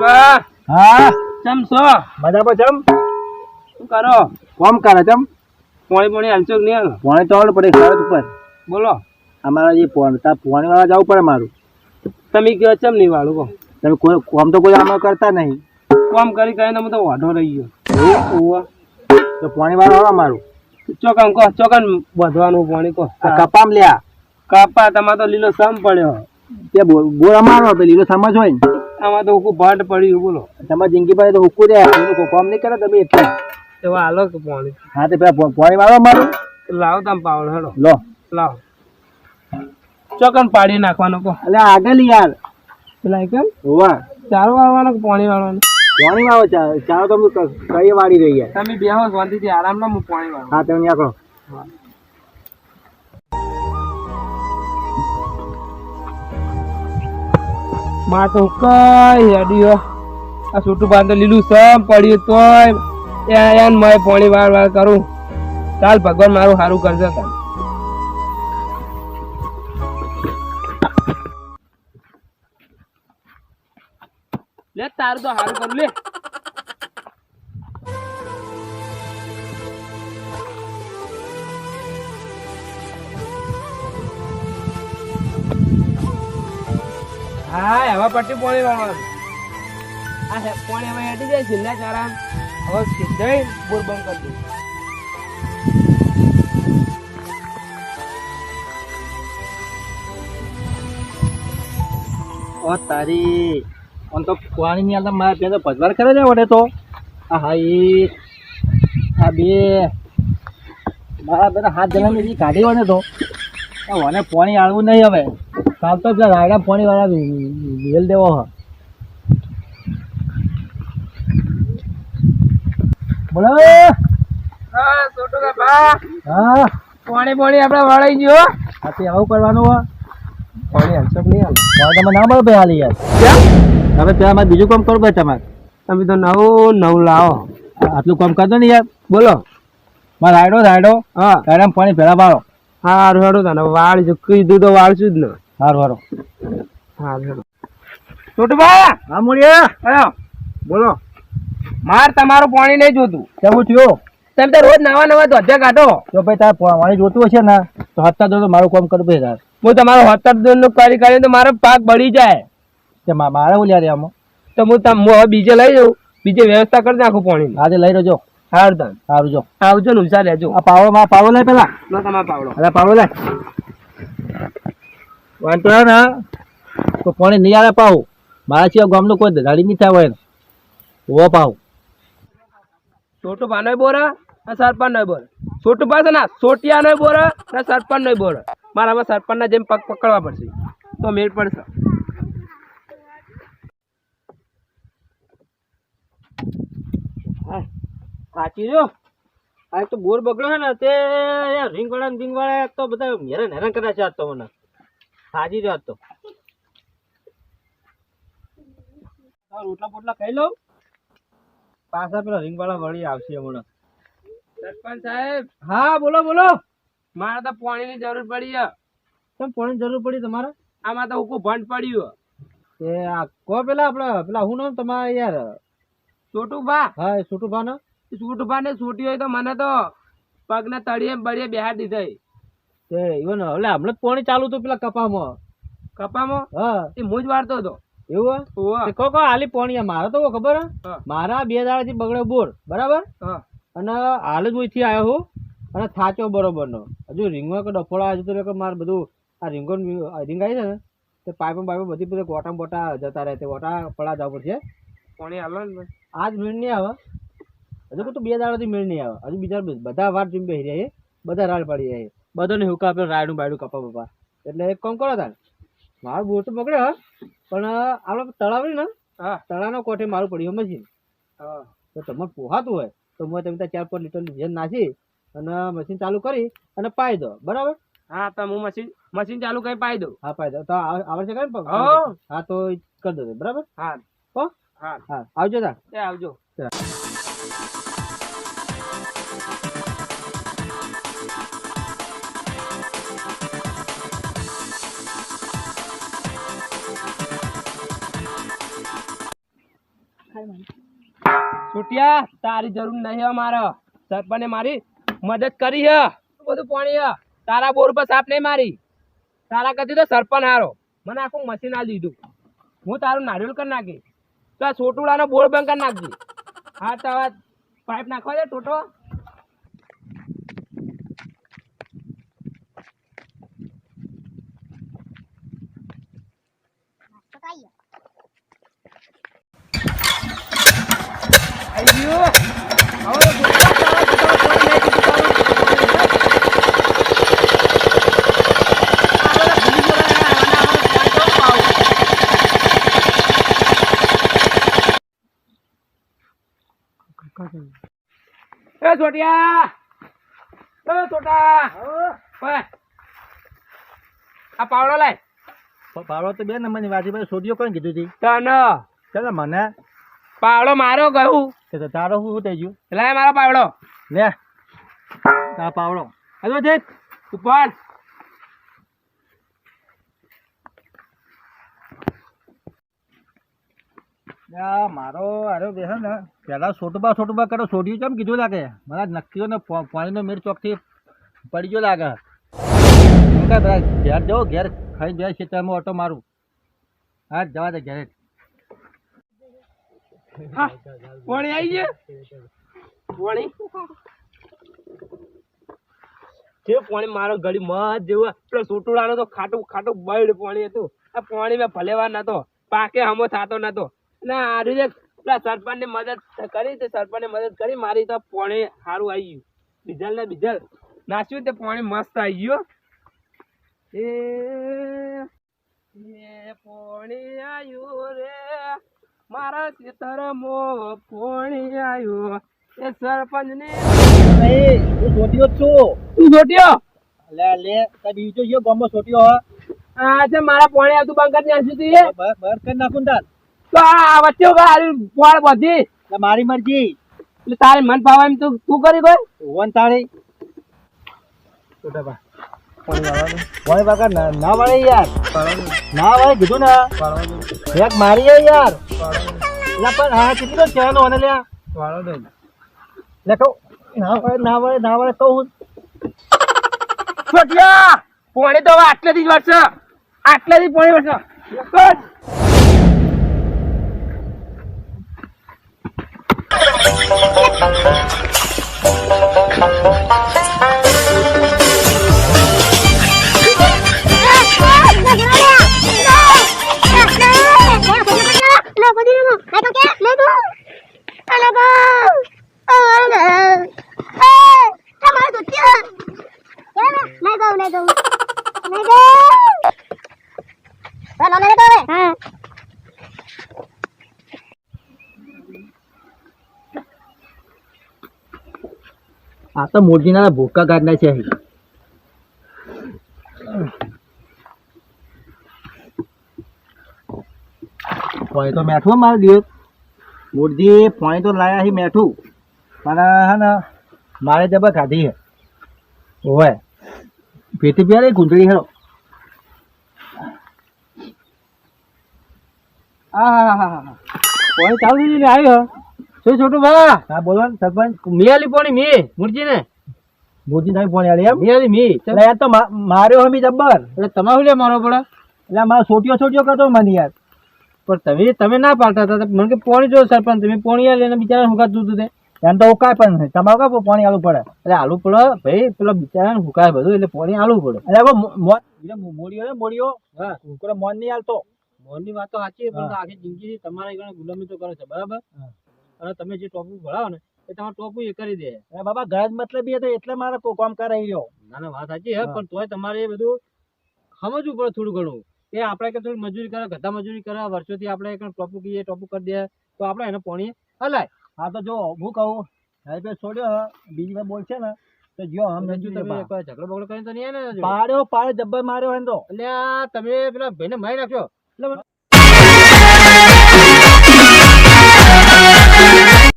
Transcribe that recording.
છોટુભા હા. ચમ છો? મજા ચમ? શું કરો? કોમ કરે ચમ? પોણી પોણી હાલશો નહીં? હાલો? પોણે તો આવડે પડે ખરચ ઉપર. બોલો. અમારા જે પોણ તા પોણી વાળા જવું પડે મારું. તમે કયો ચમ નહીં વાળું કહો? તમે કોઈ કોમ તો કોઈ આમાં કરતા નહીં. કોમ કરી કરીને હું તો વાઢો રહી ગયો. તો પોણી વાળા મારું ચોકન કહો ચોકન વધવાનું પાણી કહો. કપામ લ્યા. કપા તમારે તો લીલો સમ પડ્યો. તે બોર અમારો લીલો સમજ હોય ને. આમાં તો હુકુ ભાટ પડ્યું બોલો. તમારી જિંદગી પાસે તો હુકુ એનું કોઈ કામ નહીં કરે તમે એટલે. તો હાલો કે પાણી. હા તે પેલા પાણી વાળો મારું. લાવો તમે પાવડો હેડો. લો. લાવો. ચોકન પાડી નાખવાનો કહો. એટલે આગળ યાર. પેલા કેમ હોવા. ચારો વાળવાનો કે પાણી વાળવાનો? પોણી વાળો ચા- ચાલો તો ક- કઈ વાળી રહી યાર. તમે બે શાંતિથી આરામ ના હું પાણી વાળો. હા તમે નીકળો માં તો કઈ હેડ્યો? આ છોટું બાંધ લીલું સમ પડ્યું તોય. એન મય પોણી વાર વાર કરું. ચાલ ભગવાન, મારું સારું કરશે તને. લે, તારું તો સારું કરું. લે. હા હવે પટ્ટી પોણી વાળવાનું આ હે- પોણી હવે હેડી જાય છેલ્લા ચારા. હવે સીધા બોર બંધ કરી દઉં ઓ તારી, ઓન તો પાણી ની અંદર મારે તો ભજવાર કરે ને વડે તો. આ હા એ આ બે. મારા બધા હાથ જણા કાઢી વળે તો. વને પાણી આળવું નહીં હવે. કાલ તો પેલા રાયડા પાણી વાળા વેલ દેવો હ. બોલો. હા છોટું કા બા હા. પોણી પોણી આપણે વળાઈ ગયો તે આવું કરવાનું હો. પોણી હલશો નહીં હાલો. તમે ના મળો ભાઈ હાલી યાર. તમે પેલા મારે બીજું કામ કરવું ભાઈ તમારે. તમે તો નવું નવું લાવો. આટલું કામ કરજો ને યાર. બોલો. મારે રાયડો રાયડો. હા. રાયડામાં પાણી ભેળા પાડો હારું હેડું તને વાળ જો કીધું તો વાળશું જ ને. સારું સારું હારું હેડું છોટું હા મુડિયા બોલો. માર તમારું પાણી નહીં જોતું. કેવું થયું તમે તો રોજ નવા નવા ધોધ્યા કાઢો. જો ભાઈ તારે પાણી જોતું હશે ને તો હત્તા દો મારું કામ કર ભાઈ તાર. હું તમારો હતર દિનનું કરી કરીને તો મારો પાક બળી જાય. તે મારે હું લ્યા રે આમાં? તો હું તમ હવે બીજે લઈ જાઉં. બીજે વ્યવસ્થા કરી નાખું પાણી આજે લઈ રહ્યો હાર તન સારું જો. આવજો ને હુંસા લેજો આ પાવડો માં પાવડો લાય પેલા. પાવડો. અરે પાવડો લાય વાંધો ને તો પાણી નહીં આવે પાવું. મારા સિવાય ગામનું કોઈ દાડી નહીં થાય હોય. ઓ પાઉ છોટું પાનો બોરા અને સરપંચ નો બોરા છોટું પાસે ના સોટિયા નો બોર ને સરપંચ નો બોર મારામાં સરપંચ ના જેમ પગ પકડવા પડશે. તો મેળ પડશે. સાચી જો આ તો બોર બગડ્યો છે ને તે રીંગ વાળા રીંગ વાળા તો બધા હેરાન હેરાન કર્યા છે આ તો મને. સાચી જો આજ તો રોટલા પોટલા ખાઈ લઉં? પાછા પેલા રીંગવાળા વળી આવશે હમણાં. સરપંચ સાહેબ. હા બોલો બોલો. મારે તો પાણીની જરૂર પડી છે. કેમ પાણી જરૂર પડી તમારે? આમાં તો ઉકો ભંડ પડ્યું એ આ કો પેલા આપડે પેલા હું નામ? તમારે યાર. છોટુભા. હા એ છોટુભા ને છોટુભા ને છોટી હોય તો મને તો પગને તળીએ બળીએ બેહાડી દીધી તે ઈવન એટલે હમણાં જ પાણી ચાલુ હતું પેલા કપામાં. કપામાં? હા. એ મોજ વાળતો હતો. એવું. તે કો કો હાલી પાણી મારે તો ખબર હે? મારા બે દાડાથી બગડ્યો બોર બરાબર? અને હાલ જ અહીંથી આવ્યો હું અને થાચો બરોબર નો હજુ રીંગમાં કે ડફોડા હજુ તો કે મારે બધું આ રીંગો રીંગાઈ છે ને તે પાઇપો પાઇપો બધી બધી ગોટા બોટા જતા રહે તે ગોટા પડા જવા પડશે. પાણી હાલો ને આજ મેળ નહીં આવે. હજુ તો બે દાડાથી મેળ નહીં આવે. હજુ બીજા બધા વાર ચૂંબે રહ્યા બધા રાડ પડી જાય છે. બધાને હુકા આપણે રાયડું બાયડું કપા બપા એટલે એક કામ કરો તાર મારો બોર તો પકડ્યો પણ આપણે તળાવ ને હા. તળાવના કોઠે મારું પડ્યું મશીન હા. તો તમારે પોહાતું હોય તો હું તમે ત્યાં ચાર પાંચ લીટર જેલ નાખી અને મશીન ચાલુ કરી અને પાઈ દો બરાબર? હા તો હું મશીન મશીન ચાલુ કરી પાઈ દઉં. હા પાઈ દો. તો આવડે આવડશે ખરી ને હા. તો કરી દો બરાબર? હા. હો? હા. આવજો તાર આવજો. છૂટ્યા તારી જરૂર નહીં અમારે મારે. સરપંચે મારી મદદ કરી હે. બધું પાણી હે? તારા બોર પર સાપ નહીં મારી. તારા કરતી તો સરપંચ હારો. મને આખું મશીન આ દીધું. હું તારું નારિયેલ કરી નાખી. તો આ છોટુડાનો બોર બંધ કરી નાખજે. હા, તો પાઇપ નાખવા દે ટોટો. ગયું હવે તો છોટુડા તારા છોકરાઓ કોઈ નહીં કીધું તારું. એ છોટિયા એ છોટા. આ પાવડો લાય. પાવડો તો બે નંબરની વાત છે સોડિયો કોણ કીધું હતી તને. ચાલો મને. પાવડો મારો કહું કે તારો શું થઈ ગયું? લાય મારો પાવડો. લે તારો પાવડો. હજુ છે ઉપર મારો અરે બે ને. પહેલા છોટુબા છોટુબા કરો છોડ્યું કેમ કીધું લાગે? મારા નક્કીઓ ને પાણીનો મેળ ચોકથી પડી ગયો લાગે ઘેર જવો ઘેર ખાઈ જાય તમે ઓટો મારું. હા જવા દે ઘેરે. હા આવી ગયું? પાણી જે પાણી મારો ગળી મત જેવું, પેલો સુટુડાનો તો ખાટું ખાટું બળ પાણી હતું. આ પાણી મેં ભલેવા નતો, પાકે હમો થતો નતો. ના આ રીતે પેલા સરપંચ ને મદદ કરી તે સરપંચ ને મદદ કરી, મારી તો પાણી સારું આવી ગયું. બીજલ ને બીજલ. નાસ્યું તે પાણી મસ્ત આવી ગયું એ પાણી આવ્યું રે. મારા ચિતર મો કોણી આયો? એ સરપંચ ને હું સોટિયો જ છું. તું છોટ્યો લે લે તાર બીજો ગયો ગામમાં છોટ્યો હો? આ છે મારા પોણે આવતું બંધ કરી નાખ્યું તું બર કર નાખું તાર. તો આ વચ્ચે હારી પોળ બધી. મારી મરજી. એટલે તારે મન ભાવે એમ તું તું કરી કોઈ? વન તારી છોટાબા પાણી વાળા ના ના વળે યાર ના વળે કીધું ને એક મારી હે યાર લા પણ હા કેટલી તો છે નો અને લ્યા વાળો દો લે કહું ના વળે ના વળે ના વળે કહું પાણી તો આટલેથી જ વરસે આટલેથી પોણી વરસે Thank હા આ તો મોરજીના ભૂકા કાઢના છે અહીં. પાણી તો મેઠું હો મારે દિવસ મોરજી પાણી તો લાયા છે મેઠું પણ હે ને મારે જબર ખાધી છે ઓવે પેટી પ્યારે ગુંદડી હેરો આહાહાહા. પાણી ચાલુ થઈ ગયું ને આવ્યો શું છોટું બા? હા બોલો ને સરપંચ. મિયાલી પોણી મી મુરજી ને મુરજી તમે પોણી આલી એમ? મિયાલી મી. એટલે યાર તો માર્યો હમી જબ્બર. એટલે તમારું લે મારો પડે? એટલે મારો છોટીઓ છોટીઓ કરતો મને યાર. પણ તમે તમે ના પાડતા હતા. મને કે પોણી જો સરપંચ તમે પોણી આલી અને બિચારા હુકાતું હતું તે? એમ તો ઉકાય પણ નહીં. તમારે કા પાણી આલું પડે? એટલે આલુ પડે ભાઈ પેલો બિચારા હુકાય બધું એટલે પાણી આલવું પડે. એટલે મોડીઓ ને મોડીઓ હા. છોકરો મોન નહીં આલતો. મોહનની વાત તો સાચી પણ આખી જિંદગી તમારે ગુલામી તો કરે છે બરાબર. અને તમે જે ટોપુ ભણાવો ને એ તમારે ટોપુ એ કરી દે. બાબા ઘર જ મતલબ એ હતો એટલે મારે કામ કરાવી રહ્યો ના ના વાત સાચી હે. પણ તોય તમારે એ બધું સમજવું પડે થોડું ઘણું. કે આપણે કે થોડી મજૂરી કરે ગધા મજૂરી કરે વર્ષોથી આપણે એક ટોપુ કહીએ ટોપુ કરી દે તો આપણે એને પોણી હલાય. હા તો જો હું કહું પેલો છોડ્યો હે, બીજી વાર બોલશે ને તો જો હમ હજુ તમે ઝઘડો બગડો કરીને તો નહીં ને? પાડ્યો પાડ્યો જબ્બર માર્યો એને તો. એટલે તમે પેલા ભાઈને મારી નાખ્યો એટલે